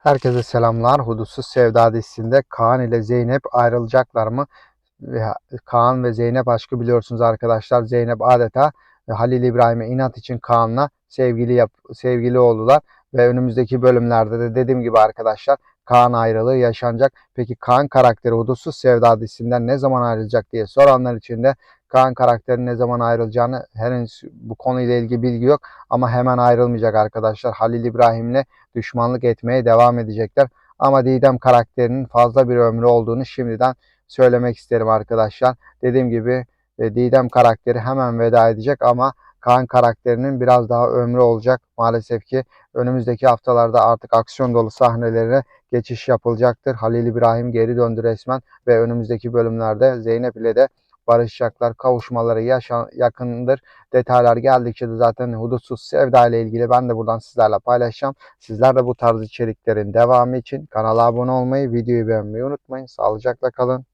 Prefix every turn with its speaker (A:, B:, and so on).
A: Herkese selamlar. Hudutsuz Sevda dizisinde Kaan ile Zeynep ayrılacaklar mı? Kaan ve Zeynep aşkı biliyorsunuz arkadaşlar. Zeynep adeta Halil İbrahim'e inat için Kaan'la sevgili yap sevgili oldular ve önümüzdeki bölümlerde de dediğim gibi arkadaşlar Kaan ayrılığı yaşanacak. Peki Kaan karakteri Hudutsuz Sevda dizisinden ne zaman ayrılacak diye soranlar için de Kaan karakterinin ne zaman ayrılacağını henüz bu konuyla ilgili bilgi yok ama hemen ayrılmayacak arkadaşlar. Halil İbrahim'le düşmanlık etmeye devam edecekler. Ama Didem karakterinin fazla bir ömrü olduğunu şimdiden söylemek isterim arkadaşlar. Dediğim gibi e, Didem karakteri hemen veda edecek ama Kaan karakterinin biraz daha ömrü olacak. Maalesef ki önümüzdeki haftalarda artık aksiyon dolu sahnelere geçiş yapılacaktır. Halil İbrahim geri döndü resmen ve önümüzdeki bölümlerde Zeynep ile de barışacaklar. Kavuşmaları yaşan, yakındır. Detaylar geldikçe de zaten Hudutsuz Sevda ile ilgili ben de buradan sizlerle paylaşacağım. Sizler de bu tarz içeriklerin devamı için kanala abone olmayı, videoyu beğenmeyi unutmayın. Sağlıcakla kalın.